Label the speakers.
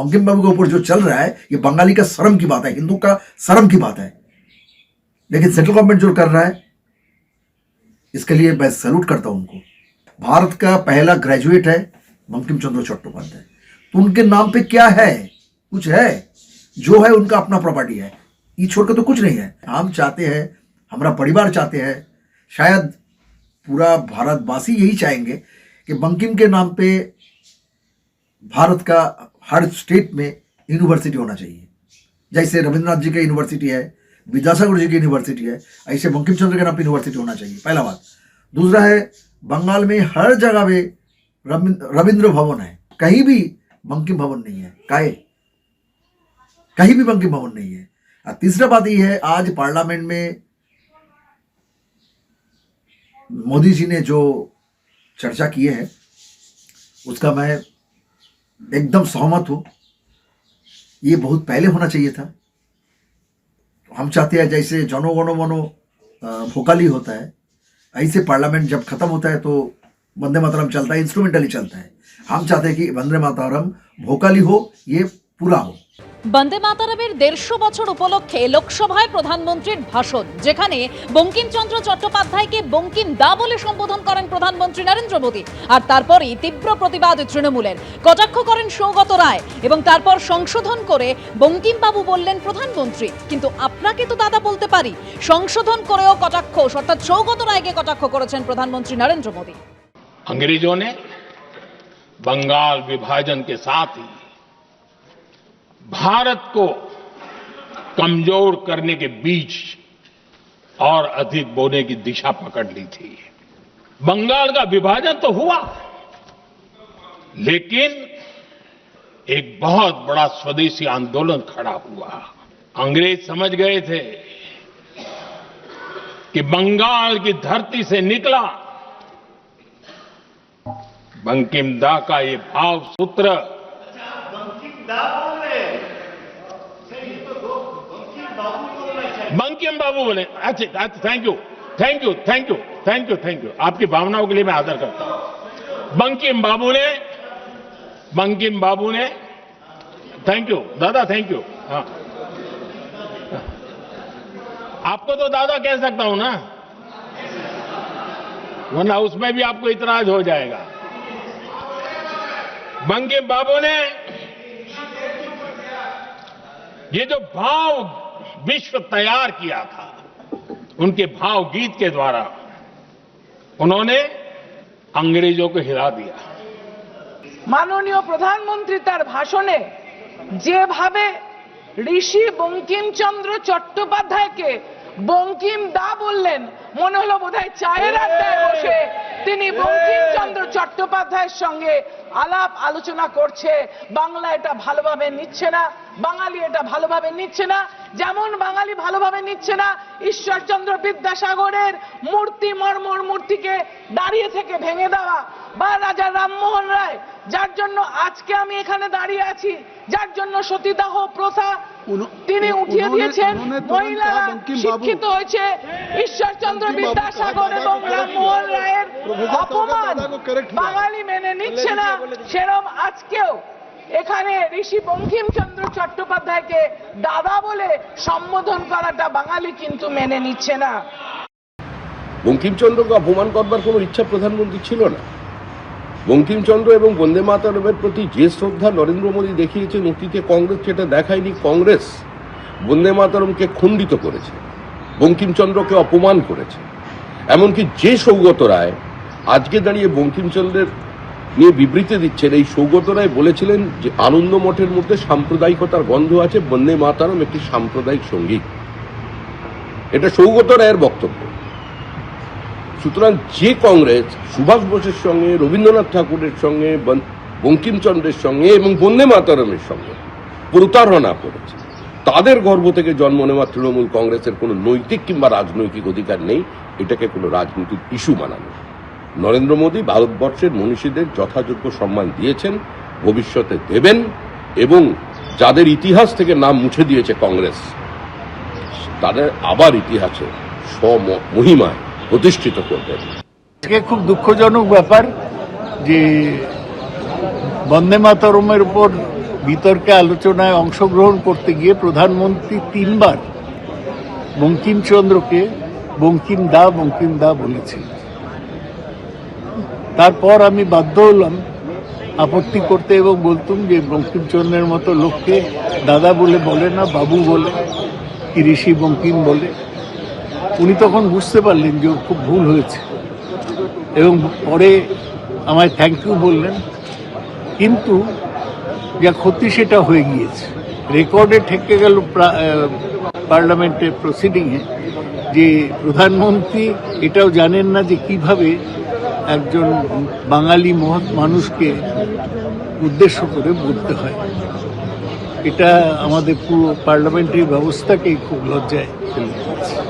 Speaker 1: बंकिम बाबू के ऊपर जो चल रहा है, ये बंगाली का शर्म की बात है, हिंदू का शर्म की बात है। लेकिन सेंट्रल गवर्नमेंट जो कर रहा है, इसके लिए मैं सैल्यूट करता हूँ उनको। भारत का पहला ग्रेजुएट है बंकिम चंद्र चट्टोपाध्याय। तो उनके नाम पे क्या है? कुछ है? जो है उनका अपना प्रॉपर्टी है। ये छोड़कर तो कुछ नहीं है। हम चाहते हैं, हमारा परिवार चाहते हैं, शायद पूरा भारतवासी यही चाहेंगे कि बंकिम के नाम पे भारत का हर स्टेट में यूनिवर्सिटी होना चाहिए। जैसे रविंद्रनाथ जी की यूनिवर्सिटी है, विद्यासागर जी की यूनिवर्सिटी है, ऐसे बंकिम चंद्र के नाम पे यूनिवर्सिटी होना चाहिए, पहला बात। दूसरा है, बंगाल में हर जगह पे रविंद्र भवन है। कहीं भी बंकिम भवन नहीं है, काहे? कहीं भी बंकिम भवन नहीं है। और तीसरा बात यह है, आज पार्लियामेंट में मोदी जी ने जो चर्चा किए है, उसका मैं एकदम सहमत हो। ये बहुत पहले होना चाहिए था। हम चाहते हैं जैसे जनो वनो मनो भोकाली होता है। ऐसे पार्लियामेंट जब खत्म होता है तो वंदे मातरम चलता है, इंस्ट्रूमेंटली चलता है। हम चाहते हैं कि वंदे मातरम भोकाली हो, ये पूरा हो।
Speaker 2: বন্দে মাতারামের দেড়শো বছর উপলক্ষে লোকসভায় প্রধানমন্ত্রীর ভাষণ যেখানে বঙ্কিমচন্দ্র চট্টোপাধ্যায়কে বঙ্কিম দা বলে সম্বোধন করেন প্রধানমন্ত্রী নরেন্দ্র মোদী আর তারপরই তীব্র প্রতিবাদ তৃণমূলের কটাক্ষ করেন সৌগত রায় এবং তারপর সংশোধন করে বঙ্কিমবাবু বললেন প্রধানমন্ত্রী কিন্তু আপনাকে তো দাদা বলতে পারি সংশোধন করেও কটাক্ষ অর্থাৎ সৌগত রায়কে কটাক্ষ করেছেন প্রধানমন্ত্রী নরেন্দ্র মোদী
Speaker 3: अंग्रेजों ने बंगाल विभाजन के साथ ही भारत को कमज़ोर करने के बीच और अधिक बोने की दिशा पकड़ ली थी। बंगाल का विभाजन तो हुआ, लेकिन एक बहुत बड़ा स्वदेशी आंदोलन खड़ा हुआ। अंग्रेज़ समझ गए थे कि बंगाल की धरती से निकला। बंकिम दा का ये भाव सूत्र बंकिम बाबू बोले अच्छा thank you thank you thank you thank you thank you आपकी भावनाओं के लिए मैं आदर करता हूँ। बंकिम बाबू ने, बंकिम बाबू ने थैंक यू दादा थैंक यू हाँ। आपको तो दादा कह सकता हूँ ना? वरना उसमें भी आपको इतराज हो जाएगा। बंकिम बाबू ने, ये जो भाव विश्व तैयार किया था उनके भाव गीत के द्वारा उन्होंने अंग्रेजों को हिला दिया
Speaker 4: মাননীয় প্রধানমন্ত্রী তার ভাষণে যেভাবে ঋষি বঙ্কিমচন্দ্র চট্টোপাধ্যায়কে বঙ্কিম দা বললেন, মনে হলো বোধহয় চায়ের আড্ডায় বসে। তিনি বঙ্কিমচন্দ্র চট্টোপাধ্যায়ের সঙ্গে আলাপ আলোচনা করছে। বাংলা এটা ভালোভাবে নিচ্ছে না, বাঙালি এটা ভালোভাবে নিচ্ছে না। যেমন বাঙালি ভালোভাবে নিচ্ছে না, ঈশ্বরচন্দ্র বিদ্যাসাগরের মূর্তি মর্মর মূর্তিকে দাঁড়িয়ে থেকে ভেঙে দেওয়া বা রাজা রামমোহন রায়, যার জন্য আজকে আমি এখানে দাঁড়িয়ে আছি, যার জন্য সতীদাহ প্রথা তিনি উঠিয়ে দিয়েছেন। মহিলারা শিক্ষিত হয়েছে। ঈশ্বরচন্দ্র বিদ্যাসাগর এবং রামমোহন রায়ের অপমান বাঙালি মেনে নিচ্ছে না। সেরম আজকেও এখানে ঋষি বঙ্কিমচন্দ্র চট্টোপাধ্যায়কে দাদা বলে সম্বোধন করাটা বাঙালি কিন্তু মেনে নিচ্ছে না।
Speaker 5: বঙ্কিমচন্দ্রকে অপমান করবার কোনো ইচ্ছা প্রধানমন্ত্রী ছিল না। বঙ্কিমচন্দ্র এবং বন্দে মাতরমের প্রতি যে শ্রদ্ধা নরেন্দ্র মোদী দেখিয়েছেন অতীতে কংগ্রেস, সেটা দেখায়নি কংগ্রেস। বন্দে মাতরমকে খণ্ডিত করেছে। বঙ্কিমচন্দ্রকে অপমান করেছে। এমনকি যে সৌগত রায় আজকে দাঁড়িয়ে বঙ্কিমচন্দ্রের নিয়ে বিবৃতি দিচ্ছেন, এই সৌগত রায় বলেছিলেন যে আনন্দ মঠের মধ্যে সাম্প্রদায়িকতার গন্ধ আছে, বন্দে মাতারম একটি সাম্প্রদায়িক সংগীত এটা সৌগত রায়ের বক্তব্য। সুতরাং যে কংগ্রেস সুভাষ বোসের সঙ্গে, রবীন্দ্রনাথ ঠাকুরের সঙ্গে বঙ্কিমচন্দ্রের সঙ্গে এবং বন্দে মাতারমের সঙ্গে প্রতারণা করেছে। তাদের গর্ভ থেকে জন্ম নেওয়া তৃণমূল কংগ্রেসের কোনো নৈতিক কিংবা রাজনৈতিক অধিকার নেই, এটাকে কোনো রাজনৈতিক ইস্যু বানানো নরেন্দ্র মোদী ভারতবর্ষের মনীষীদের যথাযোগ্য সম্মান দিয়েছেন, ভবিষ্যতে দেবেন এবং যাদের ইতিহাস থেকে নাম মুছে দিয়েছে কংগ্রেস, তাদের আবার ইতিহাসে স্বমহিমায় প্রতিষ্ঠিত করবেন
Speaker 6: খুব দুঃখজনক ব্যাপার যে বন্দে মাতরমের উপর বিতর্কে আলোচনায় অংশগ্রহণ করতে গিয়ে প্রধানমন্ত্রী তিনবার বঙ্কিমচন্দ্রকে বঙ্কিম দা বঙ্কিম দা বলেছেন। তারপর আমি বাধ্য হলাম আপত্তি করতে এবং বলতুম যে বঙ্কিমচন্দ্রের মতো লোককে দাদা বলে বলে না, বাবু বলে, কি ঋষি বঙ্কিম বলে। উনি তখন বুঝতে পারলেন যে খুব ভুল হয়েছে। এবং পরে আমায় থ্যাংক ইউ বললেন। কিন্তু যা ক্ষতি সেটা হয়ে গিয়েছে। রেকর্ডে ঠেকে গেল পার্লামেন্টের প্রসিডিংয়ে যে প্রধানমন্ত্রী এটাও জানেন না যে কীভাবে একজন বাঙালি মহৎ মানুষকে উদ্দেশ্য করে বলতে হয়। এটা আমাদের পুরো পার্লামেন্টারি ব্যবস্থাকেই খুব লজ্জায় ফেলে দিয়েছে।